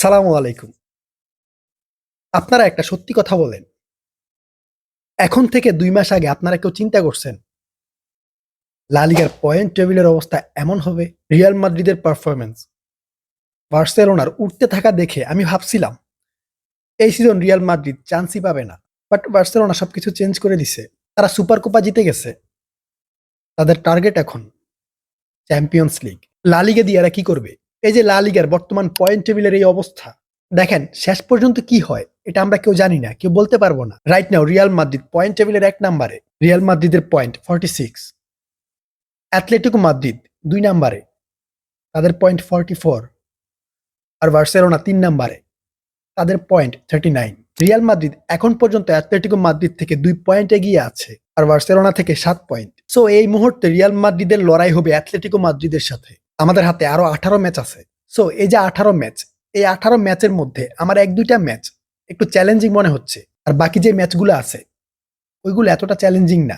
আসসালামু আলাইকুম। আপনারা একটা সত্যি কথা বলেন। এখন থেকে দুই মাস আগে আপনারা কেউ চিন্তা করছেন লালিগার পয়েন্ট টেবিলের অবস্থা এমন হবে, রিয়াল মাদ্রিদের পারফরমেন্স বার্সেলোনার উঠতে থাকা দেখে আমি ভাবছিলাম, এই সিজন রিয়াল মাদ্রিদ চান্সই পাবে না। বাট বার্সেলোনা সব কিছু চেঞ্জ করে দিছে। তারা সুপার কোপা জিতে গেছে। তাদের টার্গেট এখন চ্যাম্পিয়ন্স লিগ লালিগা দিয়ে এরা কি করবে? এই যে লালিগার বর্তমান পয়েন্ট টেবিলের এই অবস্থা, দেখেন শেষ পর্যন্ত কি হয় এটা আমরা কেউ জানি না, কেউ বলতে পারব না। Right now Real Madrid point টেবিলের এক নাম্বারে রিয়াল মাদ্রিদের point forty six Atletico Madrid দুই নাম্বারে তাদের পয়েন্ট ফর্টি ফোর আর বার্সেলোনা তিন নাম্বারে তাদের point thirty nine Real Madrid এখন পর্যন্ত অ্যাথলেটিকো মাদ্রিদ থেকে দুই পয়েন্ট এগিয়ে আছে, আর বার্সেলোনা থেকে সাত পয়েন্ট সো এই মুহূর্তে রিয়াল মাদ্রিদের লড়াই হবে অ্যাথলেটিকো মাদ্রিদের সাথে। আমাদের হাতে আরও আঠারো ম্যাচ আছে। সো এই যে আঠারো ম্যাচ এই আঠারো ম্যাচের মধ্যে আমার এক দুইটা ম্যাচ একটু চ্যালেঞ্জিং মনে হচ্ছে। আর বাকি যে ম্যাচগুলো আছে, ওইগুলো এতটা চ্যালেঞ্জিং না।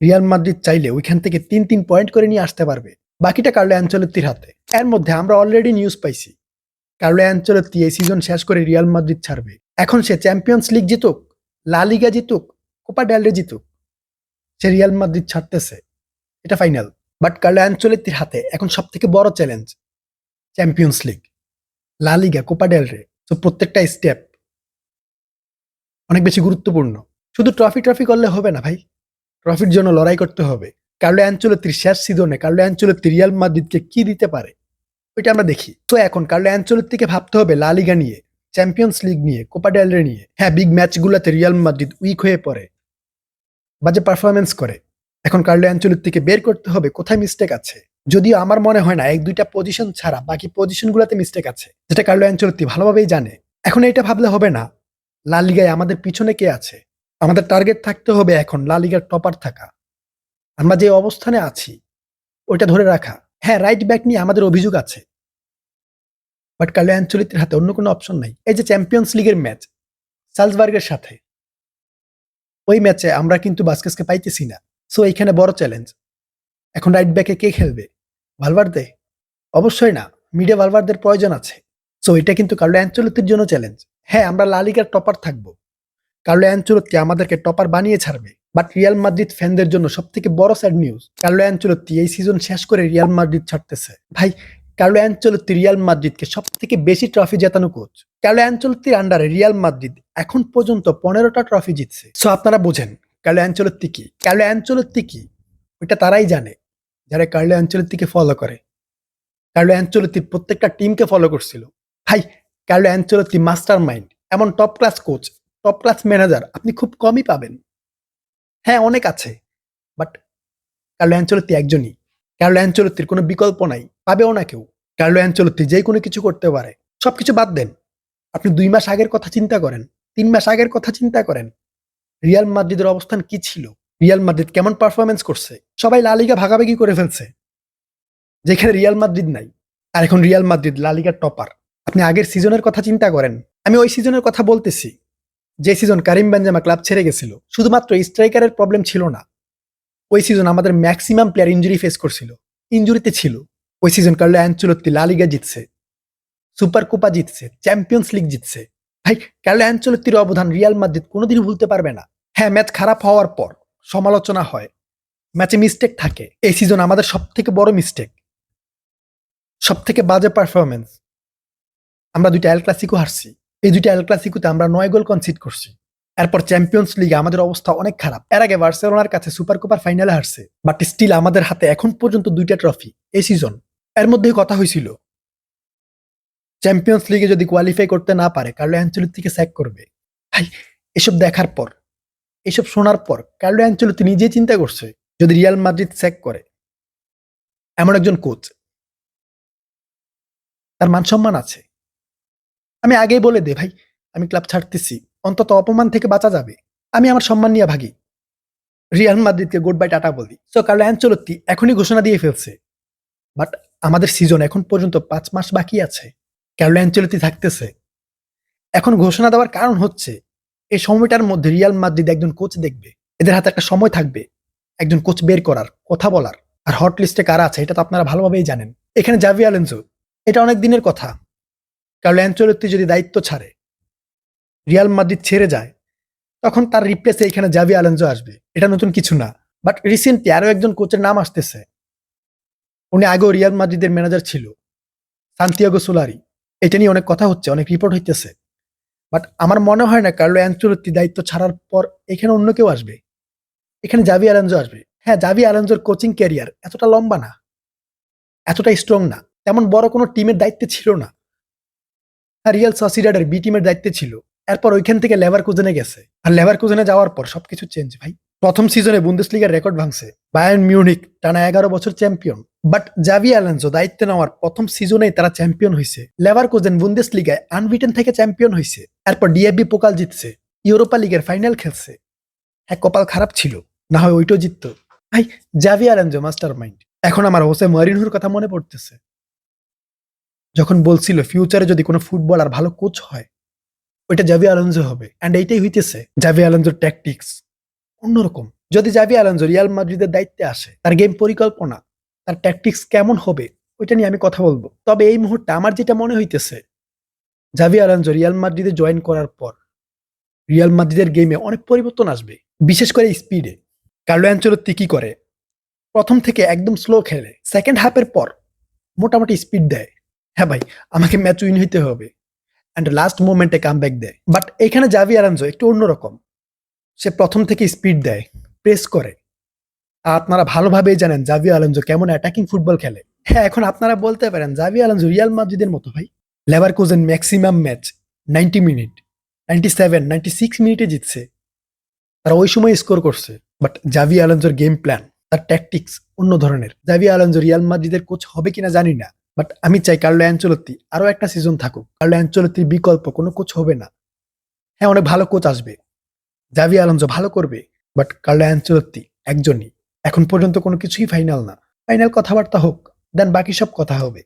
রিয়াল মাদ্রিদ চাইলে ওইখান থেকে তিন তিন পয়েন্ট করে নিয়ে আসতে পারবে। বাকিটা কার্লো অ্যাঞ্চলত্তির হাতে। এর মধ্যে আমরা অলরেডি নিউজ পাইছি। কার্লো অ্যাঞ্চলত্তি এই সিজন শেষ করে রিয়াল মাদ্রিদ ছাড়বে। এখন সে চ্যাম্পিয়ন্স লিগ জিতুক লা লিগা জিতুক কোপা ডেলরে জিতুক, সে রিয়াল মাদ্রিদ ছাড়তেছে। এটা ফাইনাল বাট কার্লো অ্যাঞ্চলত্তির হাতে এখন সব থেকে বড় চ্যালেঞ্জ চ্যাম্পিয়ন্স লিগ, লা লিগা, কোপা ডেলরে তো প্রত্যেকটা স্টেপ অনেক বেশি গুরুত্বপূর্ণ। শুধু ট্রফি ট্রফি করলে হবে না ভাই। ট্রফির জন্য লড়াই করতে হবে। কার্লো অ্যাঞ্চলত্তির শেষ সিজনে কার্লো অ্যাঞ্চলত্তি রিয়াল মাদ্রিদকে কি দিতে পারে, ওইটা আমরা দেখি। তো এখন কার্লো অ্যাঞ্চলত্তিকে ভাবতে হবে লা লিগা নিয়ে, চ্যাম্পিয়ন্স লিগ নিয়ে, কোপা ডেলরে নিয়ে। হ্যাঁ বিগ ম্যাচগুলোতে রিয়াল মাদ্রিদ উইক হয়ে পড়ে, বাজে পারফরমেন্স করে। এখন কার্লো অ্যাঞ্চলত্তিকে বের করতে হবে, কোথায় মিস্টেক আছে? যদিও আমার মনে হয় না, এক, দুইটা পজিশন ছাড়া বাকি পজিশনগুলোতে মিস্টেক আছে, যেটা কার্লো অ্যাঞ্চলত্তি ভালোভাবেই জানে। এখন এটা ভাবলে হবে না, লা লিগায় আমাদের পিছনে কে আছে? আমাদের টার্গেট থাকতে হবে এখন লা লিগার টপার থাকা। আমরা যে অবস্থানে আছি, ওইটা ধরে রাখা। হ্যাঁ রাইট ব্যাক নিয়ে আমাদের অভিযোগ আছে। বাট কার্লো অ্যাঞ্চলিতের হাতে অন্য কোনো অপশন নাই। এই যে চ্যাম্পিয়ন্স লিগের ম্যাচ সালসবার্গের সাথে, ওই ম্যাচে আমরা কিন্তু বাস্কেসকে পাইতেছি না। সো এইখানে বড় চ্যালেঞ্জ এখন রাইট ব্যাকে কে খেলবে? ভালভার্দে অবশ্যই না। মিডে ভালভার্দের প্রয়োজন আছে। সো এটা কিন্তু কার্লো অ্যাঞ্চলতির জন্য চ্যালেঞ্জ হ্যাঁ আমরা লালিগার টপার থাকব। কার্লো অ্যাঞ্চলত্তি আমাদেরকে টপার বানিয়ে ছাড়বে। বাট রিয়াল মাদ্রিদ ফ্যানদের জন্য সব থেকে বড় স্যাড নিউজ কার্লো অ্যাঞ্চলত্তি এই সিজন শেষ করে রিয়াল মাদ্রিদ ছাড়তেছে। ভাই, কার্লো অ্যাঞ্চলত্তি রিয়াল মাদ্রিদকে সব থেকে বেশি ট্রফি জেতানো কোচ কার্লো অ্যাঞ্চলত্তির আন্ডারে রিয়াল মাদ্রিদ এখন পর্যন্ত পনেরোটা ট্রফি জিতছে। সো আপনারা বোঝেন কার্লো অ্যাঞ্চলত্তি কি? কার্লো অ্যাঞ্চলত্তি কি? ওইটা তারাই জানে, যারা কার্লো অ্যাঞ্চলত্তিকে ফলো করে। কার্লো অ্যাঞ্চলত্তির প্রত্যেকটা টিমকে ফলো করছিল। ভাই কার্লো অ্যাঞ্চলত্তি মাস্টার মাইন্ড এমন top class coach top class manager আপনি খুব কমই পাবেন। হ্যাঁ অনেক আছে বাট কার্লো অ্যাঞ্চলত্তি একজনই। কার্লো অ্যাঞ্চলত্তির কোনো বিকল্প নাই, পাবেও না কেউ। কার্লো অ্যাঞ্চলত্তি যে কোনো কিছু করতে পারে। সবকিছু বাদ দেন। আপনি দুই মাস আগের কথা চিন্তা করেন, তিন মাস আগের কথা চিন্তা করেন রিয়াল মাদ্রিদের অবস্থান কি ছিল? রিয়াল মাদ্রিদ কেমন পারফরমেন্স করছে? সবাই লালিগা ভাগাভাগি করে ফেলছে, যেখানে রিয়াল মাদ্রিদ নাই। আর এখন রিয়াল মাদ্রিদ লালিগার টপার আপনি আগের সিজনের কথা চিন্তা করেন। আমি ওই সিজনের কথা বলতেছি, যে সিজন কারিম বেঞ্জামা ক্লাব ছেড়ে গেছিল। শুধুমাত্র স্ট্রাইকারের প্রবলেম ছিল না, ওই সিজন আমাদের ম্যাক্সিমাম প্লেয়ার ইঞ্জুরি ফেস করছিল। ইঞ্জুরিতে ছিল। ওই season Carlo Ancelotti La Liga জিতছে, সুপার কোপা জিতছে, চ্যাম্পিয়ন্স লিগ জিতছে। ভাই, কার্লো অ্যাঞ্চলত্তির অবদান রিয়াল মাদ্রিদ কোনোদিনই ভুলতে পারবে না। হ্যাঁ ম্যাচ খারাপ হওয়ার পর সমালোচনা হয়। ম্যাচে মিস্টেক থাকে। এই সিজন আমাদের সব থেকে বড় মিস্টেক সব থেকে বাজে পারফরমেন্স আমরা দুইটা এল ক্লাসিকো হারছি। এই দুইটা এল ক্লাসিকোতে আমরা নয় গোল কনসিড করছি। এরপর চ্যাম্পিয়ন্স লিগে আমাদের অবস্থা অনেক খারাপ। এর আগে বার্সেলোনার কাছে সুপার কোপার ফাইনালে হারছে। বাট স্টিল আমাদের হাতে এখন পর্যন্ত দুইটা ট্রফি এই সিজন এর মধ্যেই কথা হয়েছিল চ্যাম্পিয়ন্স লিগে যদি কোয়ালিফাই করতে না পারে কার্লো অ্যাঞ্চলিক থেকে স্যাক করবে। ভাই, এসব দেখার পর, এসব শোনার পর কার্লো অ্যাঞ্চলিক নিজেই চিন্তা করছে, যদি রিয়াল মাদ্রিদ স্যাক করে। এমন একজন কোচ তার মান সম্মান আছে। আমি আগেই বলে দে ভাই, আমি ক্লাব ছাড়তেছি। অন্তত অপমান থেকে বাঁচা যাবে। আমি আমার সম্মান নিয়ে ভাগি। রিয়াল মাদ্রিদকে গুড বাই টাটা বলি। সো কার্লো অ্যাঞ্চলত্তি এখনই ঘোষণা দিয়ে ফেলছে। বাট আমাদের সিজন এখন পর্যন্ত পাঁচ মাস বাকি আছে। কার্লো অ্যাঞ্চলত্তি থাকতেছে। এখন ঘোষণা দেওয়ার কারণ হচ্ছে, এই সময়টার মধ্যে রিয়াল মাদ্রিদ একজন কোচ দেখবে। এদের হাতে একটা সময় থাকবে, একজন কোচ বের করার, কথা বলার। আর হট লিস্টে কারা আছে, এটা তো আপনারা ভালোভাবেই জানেন। এখানে জাভি আলেন্সো, এটা অনেক দিনের কথা। কার্লো অ্যাঞ্চলত্তি যদি দায়িত্ব ছাড়ে, রিয়াল মাদ্রিদ ছেড়ে যায়, তখন তার রিপ্লেসে এখানে জাভি আলেনজো আসবে। এটা নতুন কিছু না। বাট রিসেন্টলি আরও একজন কোচের নাম আসতেছে। উনি আগেও রিয়াল মাদ্রিদের ম্যানেজার ছিল, সান্তিয়াগো সোলারি। এটা নিয়ে অনেক কথা হচ্ছে, অনেক রিপোর্ট হইতেছে। বাট আমার মনে হয় না কার্লো অ্যাঞ্চলত্তি দায়িত্ব ছাড়ার পর এখানে অন্য কেউ আসবে। এখানে জাভি আলেনজো আসবে। হ্যাঁ জাভি আলেনজোর কোচিং ক্যারিয়ার এতটা লম্বা না। এতটা স্ট্রং না। তেমন বড় কোনো টিমের দায়িত্বে ছিল না। রিয়াল সসিডাডের বি টিমের দায়িত্বে ছিল। এরপর ওইখান থেকে লেবার কুজনে গেছে। আর লেবার কুজনে যাওয়ার পর সবকিছু চেঞ্জ ভাই। প্রথম সিজনে বুন্দেসলিগার রেকর্ড ভাঙছে। বায়ার্ন মিউনিক টানা এগারো বছর চ্যাম্পিয়ন বাট জাভি অ্যালেন্সো দায়িত্ব নেওয়ার প্রথম সিজনেই তারা চ্যাম্পিয়ন হয়েছে লেবার কোজেন বুন্দেস লিগায় আনবিটেন থেকে চ্যাম্পিয়ন হয়েছে এরপর ডিএফবি পোকাল জিতছে। ইউরোপা লিগের ফাইনাল খেলছে। হ্যাঁ কপাল খারাপ ছিল। না হয় ওইটাও জিততো। ভাই জাভি অ্যালেন্সো মাস্টার মাইন্ড এখন আমার হোসে মরিনহুর কথা মনে পড়তেছে। যখন বলছিল ফিউচারে যদি কোনো ফুটবলার ভালো কোচ হয়, ওইটা জাভি আলোনজো হবে। অ্যান্ড এইটাই হইতেছে জাভি আলোনজোর ট্যাকটিক্স অন্যরকম। যদি জাভি আলোনজো রিয়াল মাদ্রিদের দায়িত্বে আসে, তার গেম পরিকল্পনা, তার ট্যাকটিক্স কেমন হবে, ওইটা নিয়ে আমি কথা বলব। তবে এই মুহূর্তে আমার যেটা মনে হইতেছে, জাভি আলোনজো রিয়াল মাদ্রিদে জয়েন করার পর রিয়াল মাদ্রিদের গেমে অনেক পরিবর্তন আসবে, বিশেষ করে স্পিডে কার্লো অ্যাঞ্চলত্তি কি করে? প্রথম থেকে একদম স্লো খেলে সেকেন্ড হাফের পর মোটামুটি স্পিড দেয়। হ্যাঁ ভাই, আমাকে ম্যাচ উইন হইতে হবে। অ্যান্ড লাস্ট মোমেন্টে কাম ব্যাক দেয়। বাট এখানে জাভি আরানজো একটু অন্যরকম। সে প্রথম থেকে স্পিড দেয় প্রেস করে। আপনারা ভালোভাবেই জানেন জাভি আলঞ্জো কেমন অ্যাটাকিং ফুটবল খেলে। হ্যাঁ এখন আপনারা বলতে পারেন জাভি আলঞ্জো রিয়াল মাদ্রিদের মতো ভাই। Leverkusen maximum match ninety minute ninety seven ninety six মিনিটে জিতছে। তারা ওই সময় স্কোর করছে বাট জাভি আলঞ্জোর গেম প্ল্যান তার ট্যাকটিক্স অন্য ধরনের। জাভি আলঞ্জো রিয়াল মাদ্রিদের কোচ হবে কিনা জানি না বাট আমি চাই কার্লো অ্যাঞ্চলত্তি আরও একটা সিজন থাকুক। কার্লো অ্যাঞ্চলত্তির বিকল্প কোনো কোচ হবে না। হ্যাঁ অনেক ভালো কোচ আসবে। জাভি আলোনজো ভালো করবে বাট কার্লো অ্যাঞ্চলত্তি একজনই। এখন পর্যন্ত কোনো কিছুই ফাইনাল না। ফাইনাল কথাবার্তা হোক দেন বাকি সব কথা হবে।